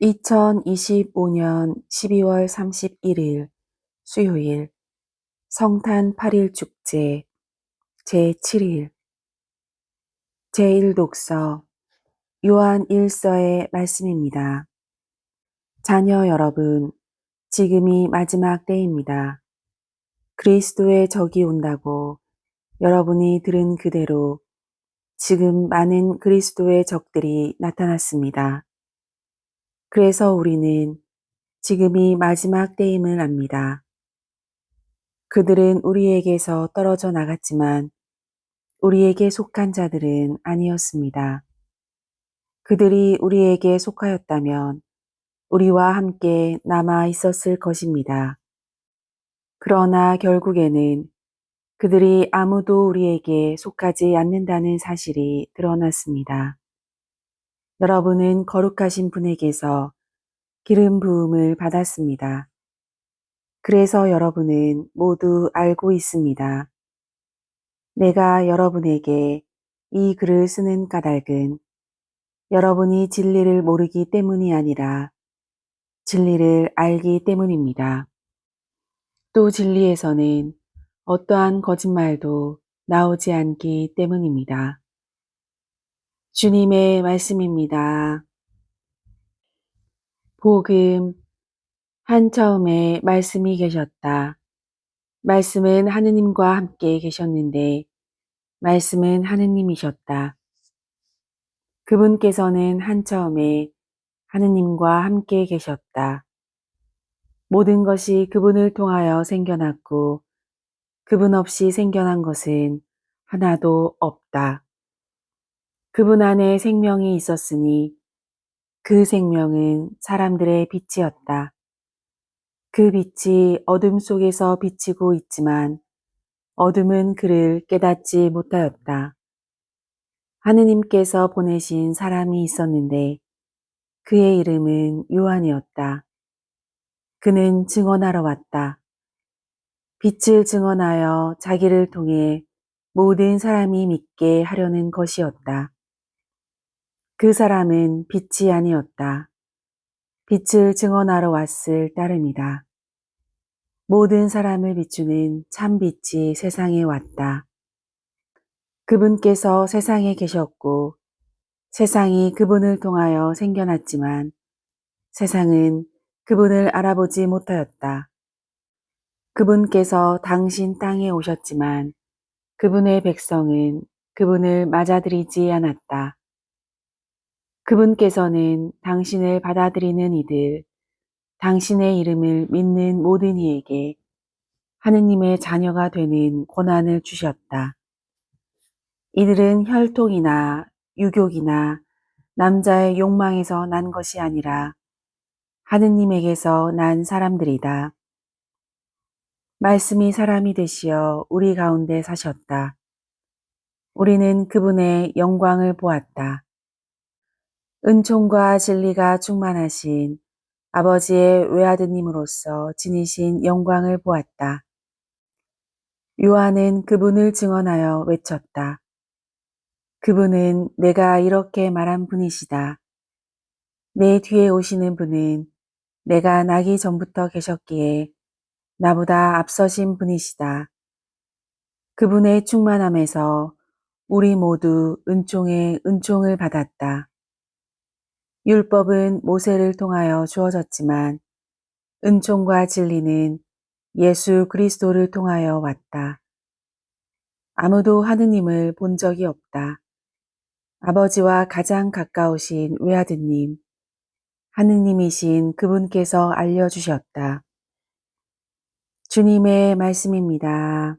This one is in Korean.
2025년 12월 31일 수요일 성탄 8일 축제 제7일 제1독서 요한 1서의 말씀입니다. 자녀 여러분, 지금이 마지막 때입니다. 그리스도의 적이 온다고 여러분이 들은 그대로 지금 많은 그리스도의 적들이 나타났습니다. 그래서 우리는 지금이 마지막 때임을 압니다. 그들은 우리에게서 떨어져 나갔지만 우리에게 속한 자들은 아니었습니다. 그들이 우리에게 속하였다면 우리와 함께 남아 있었을 것입니다. 그러나 결국에는 그들이 아무도 우리에게 속하지 않는다는 사실이 드러났습니다. 여러분은 거룩하신 분에게서 기름 부음을 받았습니다. 그래서 여러분은 모두 알고 있습니다. 내가 여러분에게 이 글을 쓰는 까닭은 여러분이 진리를 모르기 때문이 아니라 진리를 알기 때문입니다. 또 진리에서는 어떠한 거짓말도 나오지 않기 때문입니다. 주님의 말씀입니다. 복음 한 처음에 말씀이 계셨다. 말씀은 하느님과 함께 계셨는데 말씀은 하느님이셨다. 그분께서는 한 처음에 하느님과 함께 계셨다. 모든 것이 그분을 통하여 생겨났고 그분 없이 생겨난 것은 하나도 없다. 그분 안에 생명이 있었으니 그 생명은 사람들의 빛이었다. 그 빛이 어둠 속에서 비치고 있지만 어둠은 그를 깨닫지 못하였다. 하느님께서 보내신 사람이 있었는데 그의 이름은 요한이었다. 그는 증언하러 왔다. 빛을 증언하여 자기를 통해 모든 사람이 믿게 하려는 것이었다. 그 사람은 빛이 아니었다. 빛을 증언하러 왔을 따름이다. 모든 사람을 비추는 참 빛이 세상에 왔다. 그분께서 세상에 계셨고 세상이 그분을 통하여 생겨났지만 세상은 그분을 알아보지 못하였다. 그분께서 당신 땅에 오셨지만 그분의 백성은 그분을 맞아들이지 않았다. 그분께서는 당신을 받아들이는 이들, 당신의 이름을 믿는 모든 이에게 하느님의 자녀가 되는 권한을 주셨다. 이들은 혈통이나 유교이나 남자의 욕망에서 난 것이 아니라 하느님에게서 난 사람들이다. 말씀이 사람이 되시어 우리 가운데 사셨다. 우리는 그분의 영광을 보았다. 은총과 진리가 충만하신 아버지의 외아드님으로서 지니신 영광을 보았다. 요한은 그분을 증언하여 외쳤다. 그분은 내가 이렇게 말한 분이시다. 내 뒤에 오시는 분은 내가 나기 전부터 계셨기에 나보다 앞서신 분이시다. 그분의 충만함에서 우리 모두 은총에 은총을 받았다. 율법은 모세를 통하여 주어졌지만 은총과 진리는 예수 그리스도를 통하여 왔다. 아무도 하느님을 본 적이 없다. 아버지와 가장 가까우신 외아드님, 하느님이신 그분께서 알려주셨다. 주님의 말씀입니다.